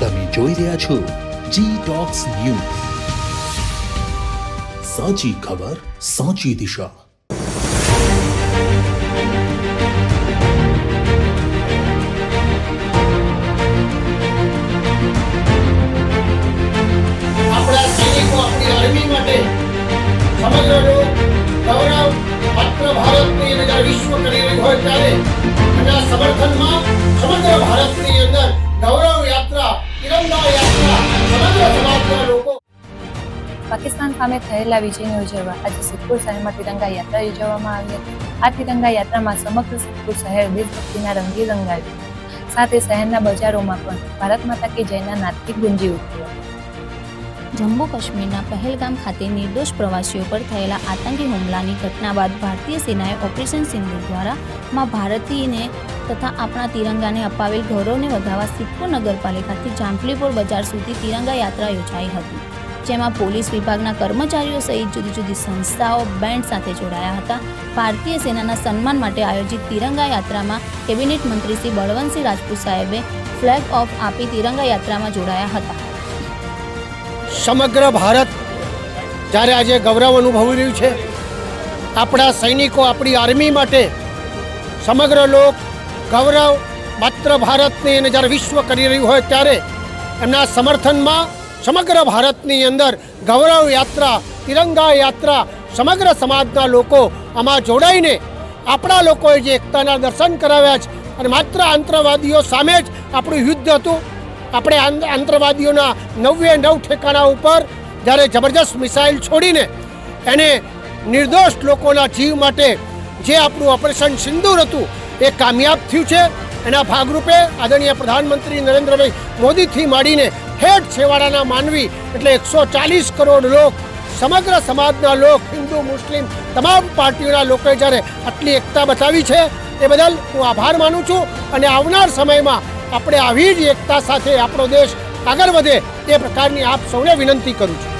તમે જોઈ રહ્યા છો જી ટોક્સ ન્યૂઝ સાચી ખબર, સાચી દિશા. સમગ્ર ભારતની અંદર ગૌરવ પાકિસ્તાન સામે થયેલા વિજયને ઉજવવા આજે સિદ્ધપુર શહેરમાં તિરંગા યાત્રા યોજવામાં આવી હતી. આ તિરંગા યાત્રામાં સમગ્ર સિદ્ધપુર શહેર દેશભક્તિના રંગે રંગાયું. સાથે શહેરના બજારોમાં પણ ભારત માતા કે જયના નાદથી ગુંજી ઉઠ્યો જમ્મુ કાશ્મીરના પહેલગામ ખાતે નિર્દોષ પ્રવાસીઓ પર થયેલા આતંકી હુમલાની ઘટના બાદ ભારતીય સેનાએ ઓપરેશન સિંધુ દ્વારા માં ભારતીને તથા આપણા તિરંગાને અપાવેલ ગૌરવને વધારવા સિદ્ધપુર નગરપાલિકાથી જાંફલીપોર બજાર સુધી તિરંગા યાત્રા યોજાઈ હતી, જેમાં પોલીસ વિભાગના કર્મચારીઓ સહિત જુદી જુદી સંસ્થાઓ, બેન્ડ સાથે જોડાયા હતા. ભારતીય સેનાના સન્માન માટે આયોજિત તિરંગા યાત્રામાં કેબિનેટ મંત્રી શ્રી બળવંતસિંહ રાજપૂત સાહેબે ફ્લેગ ઓફ આપી તિરંગા યાત્રામાં જોડાયા હતા. સમગ્ર ભારત જ્યારે આજે ગૌરવ અનુભવી રહ્યું છે, આપણા સૈનિકો આપણી આર્મી માટે સમગ્ર લોક ગૌરવ માત્ર ભારતની અને જ્યારે વિશ્વ કરી રહ્યું હોય ત્યારે એમના સમર્થનમાં સમગ્ર ભારતની અંદર ગૌરવ યાત્રા, તિરંગા યાત્રા, સમગ્ર સમાજના લોકો આમાં જોડાઈને આપણા લોકોએ જે એકતાના દર્શન કરાવ્યા છે અને માત્ર આંતરવાદીઓ સામે જ આપણું યુદ્ધ હતું. આપણે આંત- આંતરવાદીઓના નવે નવ ઠેકાણા ઉપર જ્યારે જબરજસ્ત મિસાઇલ છોડીને એને નિર્દોષ લોકોના જીવ માટે જે આપણું ઓપરેશન સિંદૂર હતું, એ કામયાબ થયું છે. એના ભાગરૂપે આદરણીય પ્રધાનમંત્રી નરેન્દ્રભાઈ મોદીથી માંડીને ઠેઠ છેવાડાના માનવી એટલે એકસો ચાલીસ કરોડ લોક, સમગ્ર સમાજના લોક, હિન્દુ, મુસ્લિમ તમામ પાર્ટીઓના લોકોએ જ્યારે આટલી એકતા બતાવી છે, એ બદલ હું આભાર માનું છું અને આવનાર સમયમાં આપણે આવી જ એકતા સાથે આપણો દેશ આગળ વધે, એ પ્રકારની આપ સૌને વિનંતી કરું છું.